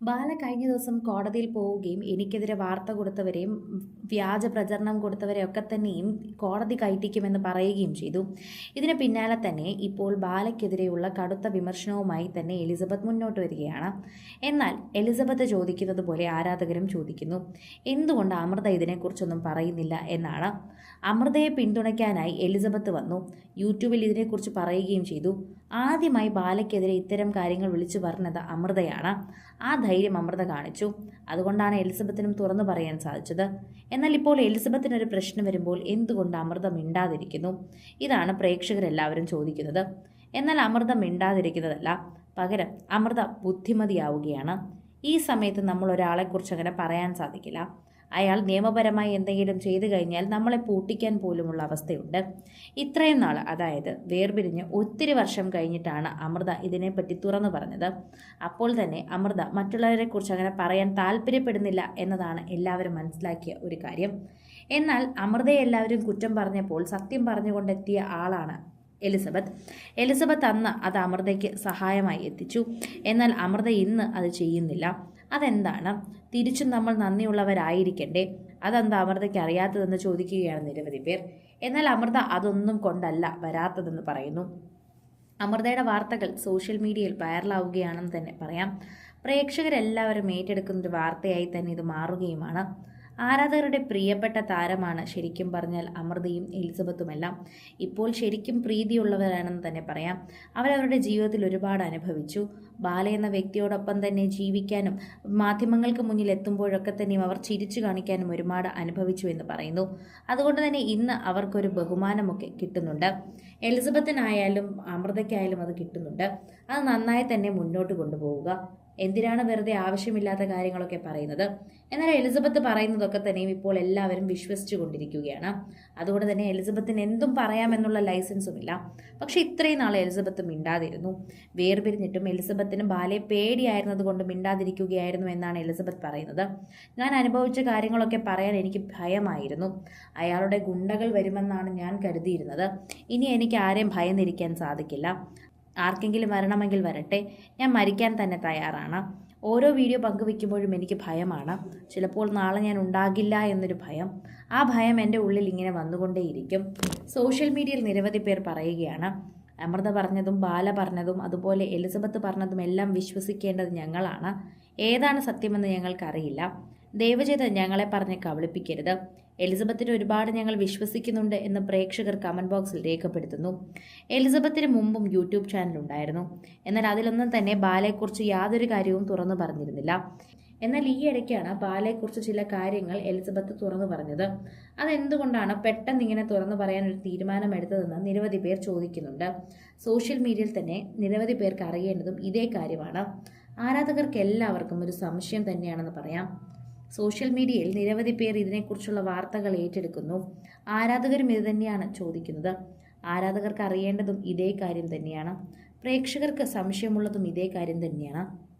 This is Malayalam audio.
ബാല കഴിഞ്ഞ ദിവസം കോടതിയിൽ പോവുകയും എനിക്കെതിരെ വാർത്ത കൊടുത്തവരെയും വ്യാജ പ്രചരണം കൊടുത്തവരെയൊക്കെ തന്നെയും കോടതി കയറ്റിക്കുമെന്ന് പറയുകയും ചെയ്തു. ഇതിന് പിന്നാലെ തന്നെ ഇപ്പോൾ ബാലയ്ക്കെതിരെയുള്ള കടുത്ത വിമർശനവുമായി തന്നെ എലിസബത്ത് മുന്നോട്ട് വരികയാണ്. എന്നാൽ എലിസബത്ത് ചോദിക്കുന്നത് പോലെ ആരാധകരും ചോദിക്കുന്നു. എന്തുകൊണ്ട് അമൃത ഇതിനെക്കുറിച്ചൊന്നും പറയുന്നില്ല എന്നാണ്. അമൃതയെ പിന്തുണയ്ക്കാനായി എലിസബത്ത് വന്നു. യൂട്യൂബിൽ ഇതിനെക്കുറിച്ച് പറയുകയും ചെയ്തു. ആദ്യമായി ബാലയ്ക്കെതിരെ ഇത്തരം കാര്യങ്ങൾ വിളിച്ചു പറഞ്ഞത് അമൃതയാണ്. ആ ധൈര്യം അമൃത കാണിച്ചു. അതുകൊണ്ടാണ് എലിസബത്തിനും തുറന്നു പറയാൻ സാധിച്ചത്. എന്നാൽ ഇപ്പോൾ എലിസബത്തിനൊരു പ്രശ്നം വരുമ്പോൾ എന്തുകൊണ്ട് അമൃത മിണ്ടാതിരിക്കുന്നു? ഇതാണ് പ്രേക്ഷകരെല്ലാവരും ചോദിക്കുന്നത്. എന്നാൽ അമൃത മിണ്ടാതിരിക്കുന്നതല്ല. പകരം അമൃത ബുദ്ധിമതിയാവുകയാണ്. ഈ സമയത്ത് നമ്മൾ ഒരാളെക്കുറിച്ച് അങ്ങനെ പറയാൻ സാധിക്കില്ല. അയാൾ നിയമപരമായി എന്തെങ്കിലും ചെയ്തു കഴിഞ്ഞാൽ നമ്മളെ പൂട്ടിക്കാൻ പോലുമുള്ള അവസ്ഥയുണ്ട്. ഇത്രയും നാൾ അതായത് വേർപിരിഞ്ഞ് ഒത്തിരി വർഷം കഴിഞ്ഞിട്ടാണ് അമൃത ഇതിനെപ്പറ്റി തുറന്നു പറഞ്ഞത്. അപ്പോൾ തന്നെ അമൃത മറ്റുള്ളവരെക്കുറിച്ച് അങ്ങനെ പറയാൻ താല്പര്യപ്പെടുന്നില്ല എന്നതാണ് എല്ലാവരും മനസ്സിലാക്കിയ ഒരു കാര്യം. എന്നാൽ അമൃതയെ എല്ലാവരും കുറ്റം പറഞ്ഞപ്പോൾ സത്യം പറഞ്ഞുകൊണ്ടെത്തിയ ആളാണ് എലിസബത്ത്. എലിസബത്ത് അന്ന് അത് അമൃതയ്ക്ക് സഹായമായി എത്തിച്ചു. എന്നാൽ അമൃത ഇന്ന് അത് ചെയ്യുന്നില്ല. അതെന്താണ്? തിരിച്ചും നമ്മൾ നന്ദിയുള്ളവരായിരിക്കണ്ടേ? അതെന്താ അമൃതയ്ക്ക് അറിയാത്തതെന്ന് ചോദിക്കുകയാണ് നിരവധി പേർ. എന്നാൽ അമൃത അതൊന്നും കൊണ്ടല്ല വരാത്തതെന്ന് പറയുന്നു. അമൃതയുടെ വാർത്തകൾ സോഷ്യൽ മീഡിയയിൽ വൈറലാവുകയാണെന്ന് തന്നെ പറയാം. പ്രേക്ഷകരെല്ലാവരും ഏറ്റെടുക്കുന്ന ഒരു വാർത്തയായി തന്നെ ഇത് മാറുകയുമാണ്. ആരാധകരുടെ പ്രിയപ്പെട്ട താരമാണ് ശരിക്കും പറഞ്ഞാൽ അമൃതയും എലിസബത്തുമെല്ലാം. ഇപ്പോൾ ശരിക്കും പ്രീതിയുള്ളവരാണെന്ന് തന്നെ പറയാം. അവരവരുടെ ജീവിതത്തിൽ ഒരുപാട് അനുഭവിച്ചു. ബാല എന്ന വ്യക്തിയോടൊപ്പം തന്നെ ജീവിക്കാനും മാധ്യമങ്ങൾക്ക് മുന്നിൽ എത്തുമ്പോഴൊക്കെ തന്നെയും അവർ ചിരിച്ചു കാണിക്കാനും ഒരുപാട് അനുഭവിച്ചു എന്ന് പറയുന്നു. അതുകൊണ്ട് തന്നെ ഇന്ന് അവർക്കൊരു ബഹുമാനമൊക്കെ കിട്ടുന്നുണ്ട്. എലിസബത്തിനായാലും അമൃതയ്ക്കായാലും അത് കിട്ടുന്നുണ്ട്. അത് നന്നായി തന്നെ മുന്നോട്ട് കൊണ്ടുപോവുക. എന്തിനാണ് വെറുതെ ആവശ്യമില്ലാത്ത കാര്യങ്ങളൊക്കെ പറയുന്നത്? എന്നാൽ എലിസബത്ത് പറയുന്നതൊക്കെ തന്നെയും ഇപ്പോൾ എല്ലാവരും വിശ്വസിച്ചു കൊണ്ടിരിക്കുകയാണ് അതുകൊണ്ട് തന്നെ എലിസബത്തിന് എന്തും പറയാമെന്നുള്ള ലൈസൻസുമില്ല പക്ഷേ ഇത്രയും നാൾ എലിസബത്ത് മിണ്ടാതിരുന്നു. വേർപിരിഞ്ഞിട്ടും എലിസബത്തിന് ബാലെ പേടിയായിരുന്നത് കൊണ്ട് മിണ്ടാതിരിക്കുകയായിരുന്നു എന്നാണ് എലിസബത്ത് പറയുന്നത്. ഞാൻ അനുഭവിച്ച കാര്യങ്ങളൊക്കെ പറയാൻ എനിക്ക് ഭയമായിരുന്നു. അയാളുടെ ഗുണ്ടകൾ വരുമെന്നാണ് ഞാൻ കരുതിയിരുന്നത്. ഇനി എനിക്ക് ആരെയും ഭയന്നിരിക്കാൻ സാധിക്കില്ല. ആർക്കെങ്കിലും വരണമെങ്കിൽ വരട്ടെ. ഞാൻ മരിക്കാൻ തന്നെ തയ്യാറാണ്. ഓരോ വീഡിയോ പങ്കുവെക്കുമ്പോഴും എനിക്ക് ഭയമാണ്. ചിലപ്പോൾ നാളെ ഞാൻ ഉണ്ടാകില്ല എന്നൊരു ഭയം. ആ ഭയം എന്റെ ഉള്ളിൽ ഇങ്ങനെ വന്നുകൊണ്ടേയിരിക്കും. സോഷ്യൽ മീഡിയയിൽ നിരവധി പേർ പറയുകയാണ് അമൃത പറഞ്ഞതും ബാല പറഞ്ഞതും അതുപോലെ എലിസബത്ത് പറഞ്ഞതും എല്ലാം വിശ്വസിക്കേണ്ടത് ഞങ്ങളാണ്. ഏതാണ് സത്യമെന്ന് ഞങ്ങൾക്കറിയില്ല. ദയവ് ചെയ്ത് ഞങ്ങളെ പറഞ്ഞ് കബളിപ്പിക്കരുത്. എലിസബത്തിനെ ഒരുപാട് ഞങ്ങൾ വിശ്വസിക്കുന്നുണ്ട് എന്ന് പ്രേക്ഷകർ കമന്റ് ബോക്സിൽ രേഖപ്പെടുത്തുന്നു. എലിസബത്തിന് മുമ്പും യൂട്യൂബ് ചാനൽ ഉണ്ടായിരുന്നു. എന്നാൽ അതിലൊന്നും തന്നെ ബാലയെക്കുറിച്ച് യാതൊരു കാര്യവും തുറന്നു പറഞ്ഞിരുന്നില്ല. എന്നാൽ ഈ ഇടയ്ക്കാണ് ബാലയെക്കുറിച്ച് ചില കാര്യങ്ങൾ എലിസബത്ത് തുറന്നു പറഞ്ഞത്. അതെന്തുകൊണ്ടാണ് പെട്ടെന്ന് ഇങ്ങനെ തുറന്നു പറയാൻ ഒരു തീരുമാനമെടുത്തതെന്ന് നിരവധി പേർ ചോദിക്കുന്നുണ്ട്. സോഷ്യൽ മീഡിയയിൽ തന്നെ നിരവധി പേർക്ക് അറിയേണ്ടതും ഇതേ കാര്യമാണ്. ആരാധകർക്ക് എല്ലാവർക്കും ഒരു സംശയം തന്നെയാണെന്ന് പറയാം. സോഷ്യൽ മീഡിയയിൽ നിരവധി പേർ ഇതിനെക്കുറിച്ചുള്ള വാർത്തകൾ ഏറ്റെടുക്കുന്നു. ആരാധകരും ഇത് തന്നെയാണ് ചോദിക്കുന്നത്. ആരാധകർക്ക് അറിയേണ്ടതും ഇതേ കാര്യം തന്നെയാണ്. പ്രേക്ഷകർക്ക് സംശയമുള്ളതും ഇതേ കാര്യം തന്നെയാണ്.